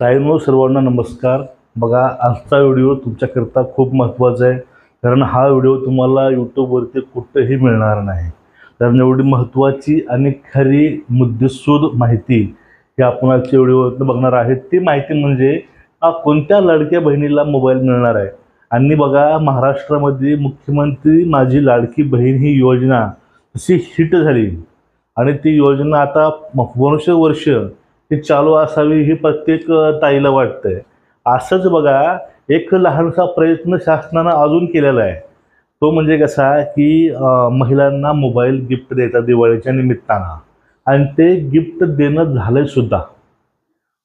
ताईंनो सर्वांना नमस्कार. बघा आजचा व्हिडिओ तुमच्याकरता खूप महत्त्वाचा आहे. कारण हा व्हिडिओ तुम्हाला यूट्यूबवरती कुठंही मिळणार नाही. कारण एवढी महत्त्वाची आणि खरी मुद्देसूद माहिती ही आपण आजच्या व्हिडिओवरती बघणार आहे. ती माहिती म्हणजे आ, कोणत्या लाडक्या बहिणीला मोबाईल मिळणार आहे? आणि बघा महाराष्ट्रामध्ये मुख्यमंत्री माझी लाडकी बहीण ही योजना अशी हिट झाली? आणि ती योजना आता वर्ष वर्ष ही चालू असावी ही प्रत्येक ताईला वाटतंय. असंच बघा एक लहानसा प्रयत्न शासनानं अजून केलेला आहे. तो म्हणजे कसा की महिलांना मोबाईल गिफ्ट देतात दिवाळीच्या निमित्तानं. आणि ते गिफ्ट देणं झालंय सुद्धा.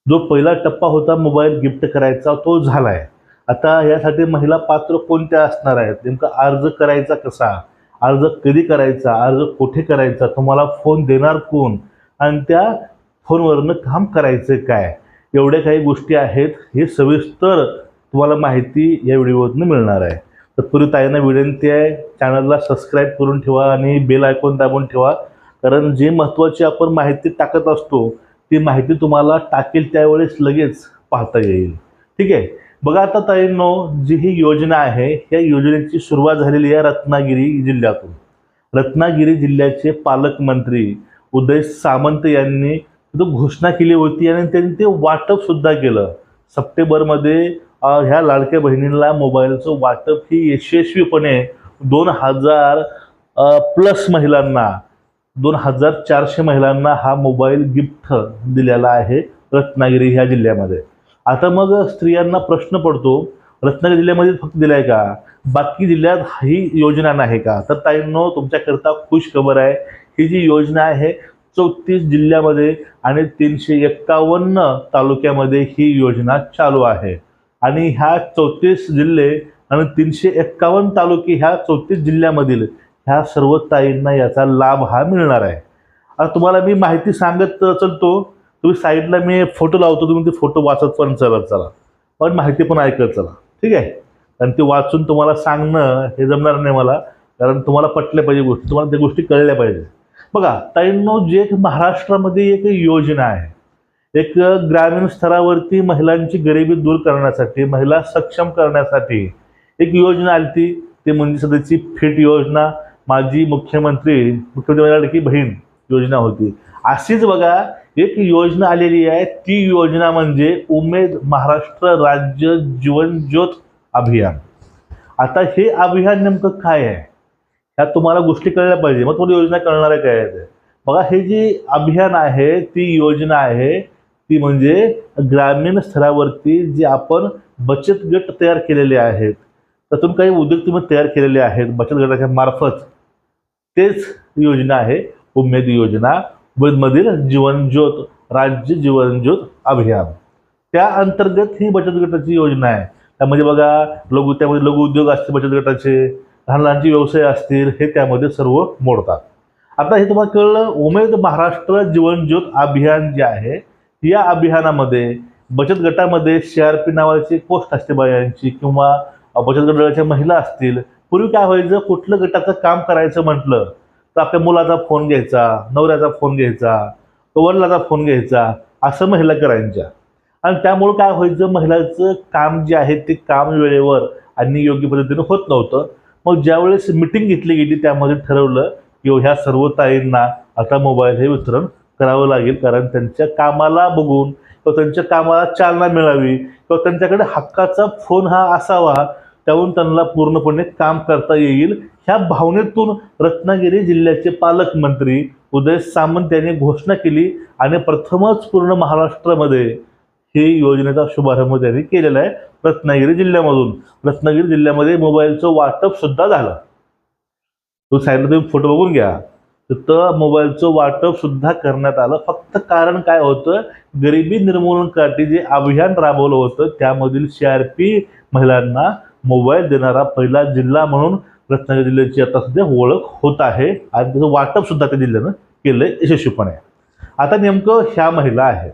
जो पहिला टप्पा होता मोबाईल गिफ्ट करायचा तो झालाय. आता यासाठी महिला पात्र कोणत्या असणार आहेत? नेमका अर्ज करायचा कसा? अर्ज कधी करायचा? अर्ज कुठे करायचा? तुम्हाला फोन देणार कोण? आणि त्या फोनवरनं काम करायचं काय? एवढ्या काही गोष्टी आहेत हे सविस्तर तुम्हाला माहिती या व्हिडिओवरनं मिळणार आहे. तत्पूर्वी ताईंना विनंती आहे चॅनलला सबस्क्राईब करून ठेवा आणि बेल आयकॉन दाबून ठेवा. कारण जे महत्त्वाची आपण माहिती टाकत असतो ती माहिती तुम्हाला टाकेल त्यावेळेस लगेच पाहता येईल. ठीक आहे? बघा आता ताईंनो जी ही योजना आहे या योजनेची सुरुवात झालेली आहे रत्नागिरी जिल्ह्यातून. रत्नागिरी जिल्ह्याचे पालकमंत्री उदय सामंत यांनी घोषणा केली होती आणि त्यांनी ते वाटप सुद्धा केलं. सप्टेंबरमध्ये ह्या लाडक्या बहिणींना मोबाईलचं वाटप ही यशस्वीपणे दोन हजार प्लस महिलांना दोन हजार चारशे महिलांना हा मोबाईल गिफ्ट दिलेला आहे रत्नागिरी ह्या जिल्ह्यामध्ये. आता मग स्त्रियांना प्रश्न पडतो रत्नागिरी जिल्ह्यामध्ये फक्त दिलाय का? बाकी जिल्ह्यात ही योजना नाही का? तर ताईंनो तुमच्याकरता खुश खबर आहे. ही जी योजना आहे चौतीस जिल्ह्यामध्ये आणि तीनशे एक्कावन्न तालुक्यामध्ये ही योजना चालू आहे. आणि ह्या चौतीस जिल्हे आणि तीनशे एक्कावन्न तालुके ह्या चौतीस जिल्ह्यामधील ह्या सर्व ताईंना याचा लाभ हा मिळणार आहे. आता तुम्हाला मी माहिती सांगत चलतो. तुम्ही साईडला मी फोटो लावतो तुम्ही ते फोटो वाचत पण चला चला. पण माहिती पण ऐकत चला. ठीक आहे? कारण ते वाचून तुम्हाला सांगणं हे जमणार नाही मला. कारण तुम्हाला पटल्या पाहिजे गोष्टी तुम्हाला त्या गोष्टी कळल्या पाहिजे. बघा ताईंनो जे एक महाराष्ट्रामध्ये एक योजना आहे एक ग्रामीण स्तरावरती महिलांची गरिबी दूर करण्यासाठी महिला सक्षम करण्यासाठी एक योजना आली ती ते म्हणजे सध्याची फिट योजना. माझी मुख्यमंत्री मुख्यमंत्री की बहीण योजना होती. अशीच बघा एक योजना आलेली आहे. ती योजना म्हणजे उमेद महाराष्ट्र राज्य जीवन ज्योत अभियान. आता हे अभियान नेमकं काय आहे? ह्या तुम्हाला गोष्टी कळल्या पाहिजे. मग तुम्हाला योजना कळणार आहे काय आहेत? ते बघा हे जी अभियान आहे ती योजना आहे ती म्हणजे ग्रामीण स्तरावरती जे आपण बचत गट तयार केलेले आहेत त्यातून काही उद्योग तुम्ही तयार केलेले आहेत बचत गटाच्या मार्फत तेच योजना आहे उमेद योजना मधील जीवनज्योत राज्य जीवनज्योत अभियान. त्या अंतर्गत ही बचत गटाची योजना आहे. त्यामध्ये बघा लघु त्यामध्ये लघु उद्योग असते बचत गटाचे लहान लहानचे व्यवसाय असतील हे त्यामध्ये सर्व मोडतात. आता हे तुम्हाला कळलं उमेद महाराष्ट्र जीवनज्योत अभियान जे आहे या अभियानामध्ये बचत गटामध्ये सी आर पी नावाची पोस्ट असते बायांची किंवा बचत गटाच्या महिला असतील पूर्वी काय व्हायचं कुठलं गटाचं काम करायचं म्हटलं तर आपल्या मुलाचा फोन घ्यायचा नवऱ्याचा फोन घ्यायचा वडिलाचा फोन घ्यायचा असं महिला करायच्या. आणि त्यामुळं काय व्हायचं महिलाचं काम जे आहे ते काम वेळेवर आणि योग्य पद्धतीने होत नव्हतं. मग ज्यावेळेस मिटिंग घेतली गेली त्यामध्ये ठरवलं की हो, ह्या सर्व ताईंना आता मोबाईल हे वितरण करावं लागेल. कारण त्यांच्या कामाला बघून किंवा त्यांच्या कामाला चालना मिळावी किंवा त्यांच्याकडे हक्काचा फोन हा असावा त्याहून त्यांना पूर्णपणे काम करता येईल. ह्या भावनेतून रत्नागिरी जिल्ह्याचे पालकमंत्री उदय सामंत यांनी घोषणा केली आणि प्रथमच पूर्ण महाराष्ट्रामध्ये ही योजनेचा शुभारंभ त्यांनी केलेला आहे. रत्नागिरी जिल्ह्यामधून. रत्नागिरी जिल्ह्यामध्ये मोबाईलचं वाटप सुद्धा झालं. तो साईडला तुम्ही फोटो बघून घ्या. तर मोबाईलचं वाटप सुद्धा करण्यात आलं. फक्त कारण काय होतं? गरिबी निर्मूलनसाठी जे अभियान राबवलं होतं त्यामधील सी आर पी महिलांना मोबाईल देणारा पहिला जिल्हा म्हणून रत्नागिरी जिल्ह्याची आता सध्या ओळख होत आहे. आणि त्याचं वाटप सुद्धा त्या जिल्ह्यानं केलं यशस्वीपणे. आता नेमकं ह्या महिला आहेत.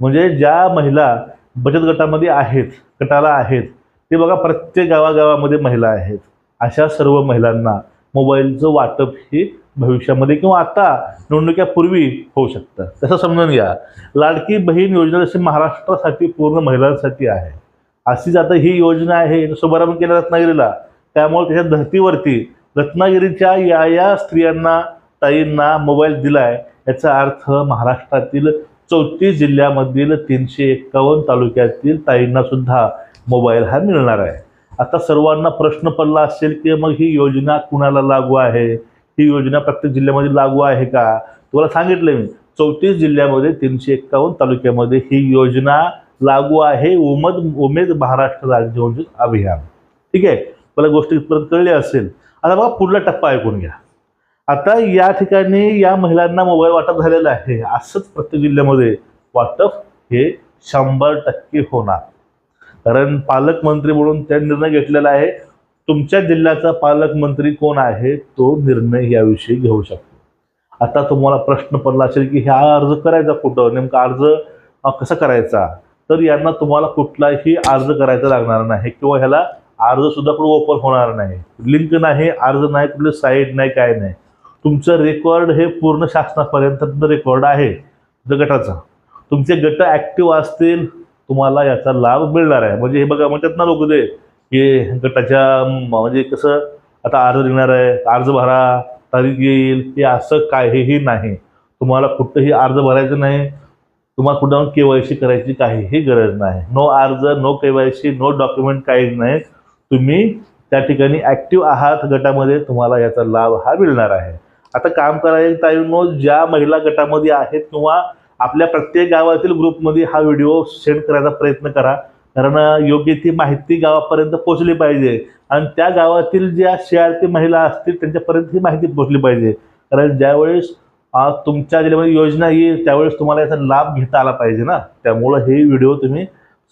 म्हणजे ज्या महिला बचत गटामध्ये आहेत गटाला आहेत. ते बघा प्रत्येक गावागावामध्ये महिला आहेत. अशा सर्व महिलांना मोबाईलचं वाटप हे भविष्यामध्ये किंवा आता निवडणुकीपूर्वी होऊ शकतं. तसं समजून घ्या. लाडकी बहीण योजना जशी महाराष्ट्रासाठी पूर्ण महिलांसाठी आहे. अशीच आता ही योजना आहे. शुभारंभ केला रत्नागिरीला. त्यामुळे त्याच्या धर्तीवरती रत्नागिरीच्या या या स्त्रियांना ताईंना मोबाईल दिलाय. याचा अर्थ महाराष्ट्रातील चौतीस जिल्ह्यामधील तीनशे एक्कावन्न तालुक्यातील ताईंना सुद्धा मोबाईल हा मिळणार आहे. आता सर्वांना प्रश्न पडला असेल की मग ही योजना कुणाला लागू आहे? ही योजना प्रत्येक जिल्ह्यामध्ये लागू आहे का? तुम्हाला सांगितलं मी. चौतीस जिल्ह्यामध्ये तीनशे एक्कावन्न तालुक्यामध्ये ही योजना लागू आहे. उमद उमेद महाराष्ट्र राज्य अभियान. ठीक आहे? मला गोष्ट इथपर्यंत कळली असेल. आता बघा पुढला टप्पा ऐकून घ्या. आता या ठिकाणी या महिलांना मोबाईल वाटप झालेलं आहे. असंच प्रत्येक जिल्ह्यामध्ये वाटप हे शंभर टक्के होणार. कारण पालकमंत्री म्हणून त्या निर्णय घेतलेला आहे. तुमच्या जिल्ह्याचा पालकमंत्री कोण आहे तो निर्णय याविषयी घेऊ शकतो. आता तुम्हाला प्रश्न पडला असेल की हा अर्ज करायचा कुठं? नेमका अर्ज कसा करायचा? तर यांना तुम्हाला कुठलाही अर्ज करायचा लागणार नाही किंवा ह्याला अर्ज सुद्धा कुठं ओपन होणार नाही. लिंक नाही अर्ज नाही कुठली साईट नाही काय नाही. तुमचं रेकॉर्ड हे पूर्ण शासनापर्यंत रेकॉर्ड आहे. गटाचा तुमचे गट ॲक्टिव्ह असतील तुम्हाला याचा लाभ मिळणार आहे. म्हणजे हे बघा म्हणतात ना लोक ते की गटाच्या म्हणजे कसं आता अर्ज देणार आहे अर्ज भरा तारीख येईल हे असं काहीही नाही. तुम्हाला कुठंही अर्ज भरायचं नाही. तुम्हाला कुठं जाऊन के वाय सी करायची काहीही गरज नाही. नो अर्ज no K Y C no document काही नाही. तुम्ही त्या ठिकाणी ॲक्टिव्ह आहात गटामध्ये तुम्हाला याचा लाभ हा मिळणार आहे. आता काम करायला ताईनो ज्या महिला गटामध्ये आहेत किंवा आपल्या प्रत्येक गावातील ग्रुपमध्ये हा व्हिडिओ सेंड करायचा प्रयत्न करा. कारण योग्य ती माहिती गावापर्यंत पोहोचली पाहिजे. आणि त्या गावातील ज्या शेआरपी महिला असतील त्यांच्यापर्यंत ही माहिती पोहोचली पाहिजे. कारण ज्यावेळेस तुमच्या जिल्ह्यामध्ये योजना येईल त्यावेळेस तुम्हाला याचा लाभ घेता आला पाहिजे ना. त्यामुळं हे व्हिडिओ तुम्ही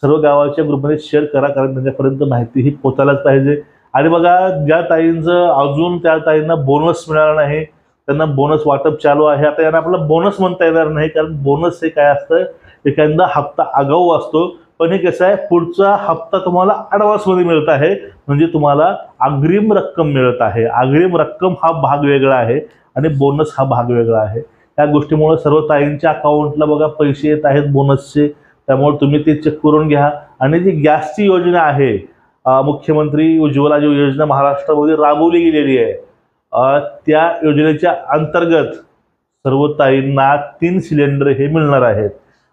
सर्व गावाच्या ग्रुपमध्ये शेअर करा. कारण त्यांच्यापर्यंत माहिती ही पोचायलाच पाहिजे. आणि बघा ज्या ताईंचं अजून त्या ताईंना बोनस मिळाला नाही त्यांना बोनस वाटप चालू आहे. आता यांना आपल्याला बोनस म्हणता येणार नाही कारण बोनस हे काय असतं? एखादा हप्ता आगाऊ असतो. पण हे कसं आहे? पुढचा हप्ता तुम्हाला ॲडव्हान्समध्ये मिळत आहे. म्हणजे तुम्हाला अग्रिम रक्कम मिळत आहे. अग्रिम रक्कम हा भाग वेगळा आहे आणि बोनस हा भाग वेगळा आहे. त्या गोष्टीमुळे सर्व ताईंच्या अकाउंटला बघा पैसे येत आहेत बोनसचे त्यामुळे तुम्ही ते चेक करून घ्या. आणि जी गॅसची योजना आहे मुख्यमंत्री उज्ज्वला जी योजना महाराष्ट्रामध्ये राबवली गेलेली आहे त्या योजनेच्या अंतर्गत सर्व ताईंना तीन सिलेंडर हे मिळणार आहेत.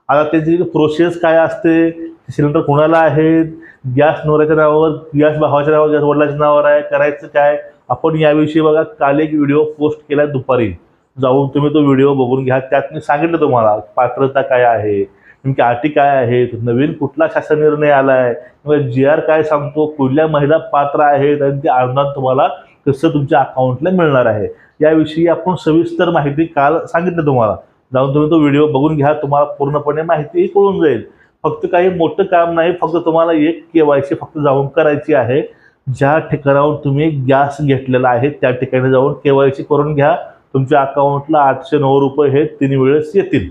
आता त्याची प्रोसेस काय असते सिलेंडर कोणाला आहेत गॅस नवऱ्याच्या नावावर गॅस भावाच्या नावावर गॅस वडिलाच्या नावावर आहे करायचं काय? आपण याविषयी बघा काल एक व्हिडिओ पोस्ट केला दुपारी. जाऊन तुम्ही तो व्हिडिओ बघून घ्या. त्यात मी सांगितलं तुम्हाला पात्रता काय आहे नेमकी अटी काय आहेत नवीन कुठला शासन निर्णय आला आहे जी आर काय सांगतो कुठल्या महिला पात्र आहेत आणि ते अनुदान तुम्हाला कसं तुमच्या अकाउंटला मिळणार आहे? याविषयी आपण सविस्तर माहिती काल सांगितलं तुम्हाला. जाऊन तुम्ही तो व्हिडिओ बघून घ्या तुम्हाला पूर्णपणे माहिती कळून जाईल. फक्त काही मोठं काम नाही फक्त तुम्हाला एक के वाय सी फक्त जाऊन करायची आहे. ज्या ठिकाणाहून तुम्ही गॅस घेतलेला आहे त्या ठिकाणी जाऊन के वाय सी करून घ्या. तुमच्या अकाउंटला आठशे नऊ रुपये हे तीन वेळेस येतील.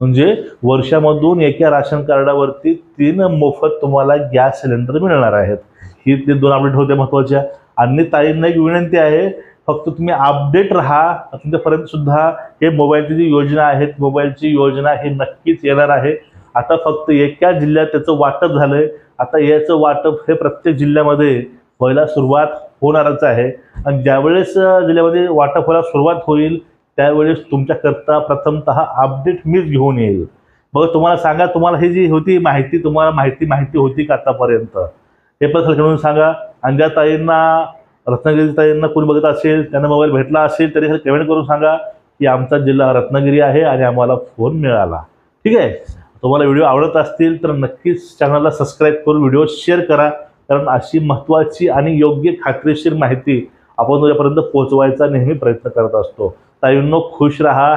म्हणजे वर्षामधून एका राशन कार्डावरती तीन मोफत तुम्हाला गॅस सिलेंडर मिळणार आहेत. ही ते दोन अपडेट होते महत्त्वाच्या आणि ताईंना एक विनंती आहे फक्त तुम्ही अपडेट राहा. तुमच्यापर्यंत सुद्धा हे मोबाईलची जी योजना आहेत मोबाईलची योजना हे नक्कीच येणार आहे. आता फक्त एका जिल्ह्यात त्याचं वाटप झालंय. आता याचं वाटप हे प्रत्येक जिल्ह्यामध्ये व्हायला सुरुवात होणारच आहे. आणि ज्यावेळेस जिल्ह्यामध्ये वाटप व्हायला सुरुवात होईल त्यावेळेस तुमच्याकरता प्रथमतः अपडेट मीच घेऊन येईल. मग तुम्हाला सांगा तुम्हाला ही जी होती माहिती तुम्हाला माहिती माहिती होती का आतापर्यंत? हे पण खेळून सांगा. आणि ज्या ताईंना रत्नागिरी ताईंना कोणी बघत असेल त्यांना मोबाईल भेटला असेल तरी कमेंट करून सांगा की आमचा जिल्हा रत्नागिरी आहे आणि आम्हाला फोन मिळाला. ठीक आहे? तुम्हाला व्हिडिओ आवडत असतील तर नक्कीच चॅनलला सबस्क्राईब करून व्हिडिओ शेअर करा. कारण अशी महत्त्वाची आणि योग्य खात्रीशीर माहिती आपण तुझ्यापर्यंत पोहोचवायचा नेहमी प्रयत्न करत असतो. ताईंनो खुश राहा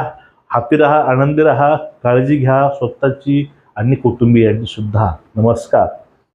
हॅपी राहा आनंदी राहा काळजी घ्या स्वतःची आणि कुटुंबियांची सुद्धा. नमस्कार.